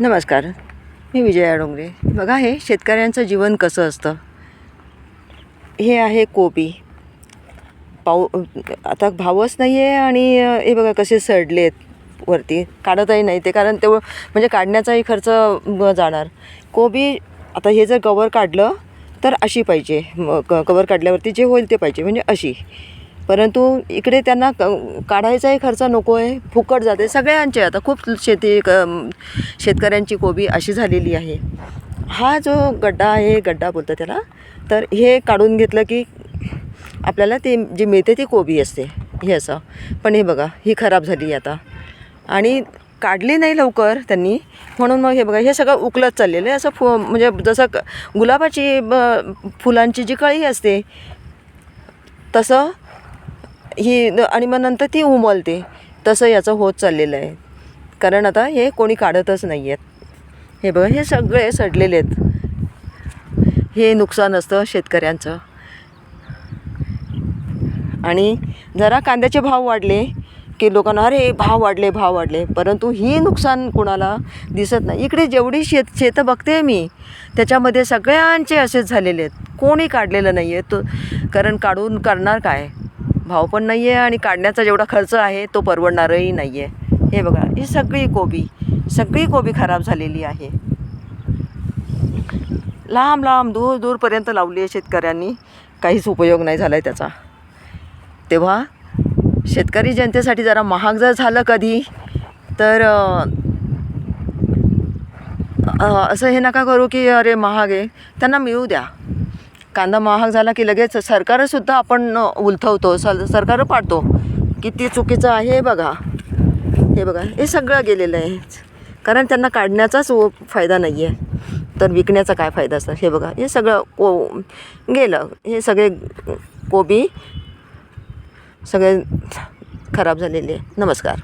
नमस्कार मी विजया डोंगरे. बघा हे शेतकऱ्यांचं जीवन कसं असतं? हे आहे कोबी. पाऊ आता भावच नाही आहे आणि हे बघा कसे सडले आहेत वरती. काढतही नाही ते कारण तेवढं म्हणजे काढण्याचाही खर्च जाणार. कोबी आता हे जर कवर काढलं तर अशी पाहिजे. क कवर काढल्यावरती जे होईल ते पाहिजे. म्हणजे अशी. परंतु इकडे त्यांना क काढायचाही खर्च नको आहे फुकट जाते. सगळ्यांचे आता खूप शेती क शेतकऱ्यांची कोबी अशी झालेली आहे. हा जो गड्डा आहे गड्डा बोलतो त्याला तर हे काढून घेतलं की आपल्याला ते जी मिळते ती कोबी असते. हे असं. पण हे बघा ही खराब झाली आता. आणि काढली नाही लवकर त्यांनी. म्हणून मग हे बघा हे सगळं उकलत चाललेलं आहे. असं फु म्हणजे जसं क गुलाबाची ब फुलांची जी कळी असते तसं ही न- आणि मग नंतर ती उमलते. तसं याचं होत चाललेलं आहे. कारण आता हे कोणी काढतच नाही आहेत हे बघा हे सगळे सडलेले आहेत. हे नुकसान असतं शेतकऱ्यांचं. आणि जरा कांद्याचे भाव वाढले की लोकांना अरे भाव वाढले भाव वाढले. परंतु ही नुकसान कोणाला दिसत नाही. इकडे जेवढी शेत शेतं बघते मी त्याच्यामध्ये सगळ्यांचे असेच झालेले आहेत. कोणी काढलेलं नाही आहे तो कारण काढून करणार काय? भाव पण नाही आहे आणि काढण्याचा जेवढा खर्च आहे तो परवडणारही नाही आहे हे बघा ही सगळी कोबी सगळी कोबी खराब झालेली आहे. लांब लांब दूर दूरपर्यंत लावली आहे शेतकऱ्यांनी. काहीच उपयोग नाही झाला आहे त्याचा. तेव्हा शेतकरी जनतेसाठी जरा महाग जर झालं कधी तर असं हे नका करू की अरे महाग आहे. त्यांना मिळू द्या. कांदा महाग झाला की लगेच सरकारसुद्धा आपण उलथवतो स सरकार पाडतो. किती चुकीचं आहे हे बघा. हे बघा हे सगळं गेलेलं आहे. कारण त्यांना काढण्याचाच फायदा नाही आहे तर विकण्याचा काय फायदा असतो हे बघा हे सगळं को गेलं. हे सगळे कोबी सगळे खराब झालेले. आहे नमस्कार.